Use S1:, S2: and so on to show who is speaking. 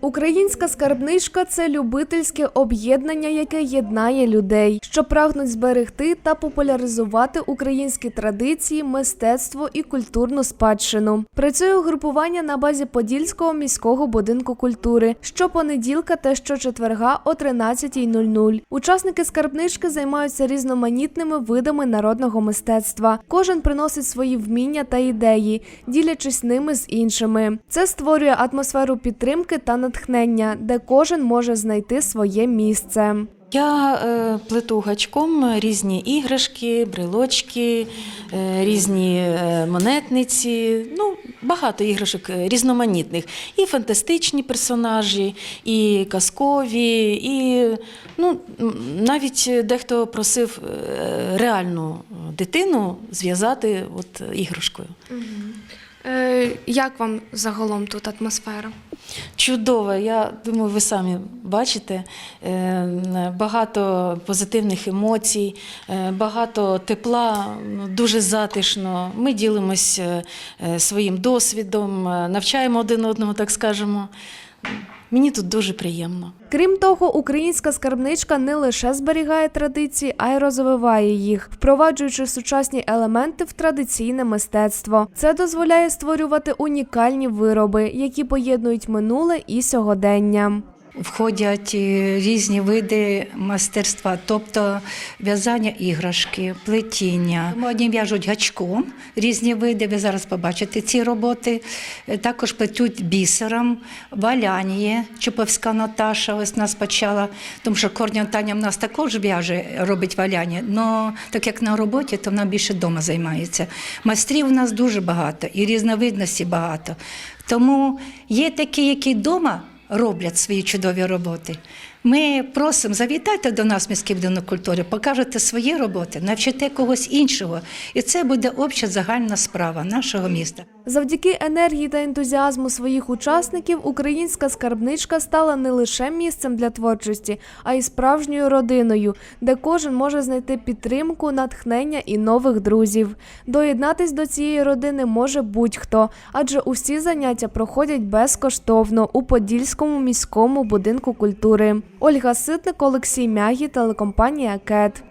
S1: Українська скарбничка це любительське об'єднання, яке єднає людей, що прагнуть зберегти та популяризувати українські традиції, мистецтво і культурну спадщину. Працює угрупування на базі Подільського міського будинку культури щопонеділка та щочетверга о 13.00. Учасники скарбнички займаються різноманітними видами народного мистецтва. Кожен приносить свої вміння та ідеї, ділячись ними з іншими. Це створює атмосферу підтримки та натхнення, де кожен може знайти своє місце.
S2: Я е, плету гачком різні іграшки, брелочки, е, різні е, монетниці. Ну, багато іграшок е, різноманітних. І фантастичні персонажі, і казкові, і ну, навіть дехто просив е, реальну дитину зв'язати от іграшкою.
S3: Е, як вам загалом тут атмосфера?
S2: Чудово, я думаю, ви самі бачите е, багато позитивних емоцій, е, багато тепла, ну, дуже затишно. Ми ділимося е, своїм досвідом, е, навчаємо один одного, так скажемо. Мені тут дуже приємно.
S1: Крім того, українська скарбничка не лише зберігає традиції, а й розвиває їх, впроваджуючи сучасні елементи в традиційне мистецтво. Це дозволяє створювати унікальні вироби, які поєднують минуле і сьогодення.
S4: Входять різні види мастерства, тобто в'язання іграшки, плетіння. Одні в'яжуть гачком, різні види. Ви зараз побачите ці роботи. Е, Також плетуть бісером, валянє. Чуповська Наташа ось нас почала, тому що Корня Таня в нас також в'яже, робить валяння. але так як на роботі, то вона більше вдома займається. Майстрів у нас дуже багато і різновидності багато. Тому є такі, які вдома роблять свої чудові роботи. Ми просимо, завітайте до нас, міський будинок культури, покажете свої роботи, навчите когось іншого. І це буде обща загальна справа нашого міста.
S1: Завдяки енергії та ентузіазму своїх учасників українська скарбничка стала не лише місцем для творчості, а й справжньою родиною, де кожен може знайти підтримку, натхнення і нових друзів. Доєднатись до цієї родини може будь-хто, адже усі заняття проходять безкоштовно у Подільському міському будинку культури. Ольга Ситник, Олексій Мягі, телекомпанія КЕТ.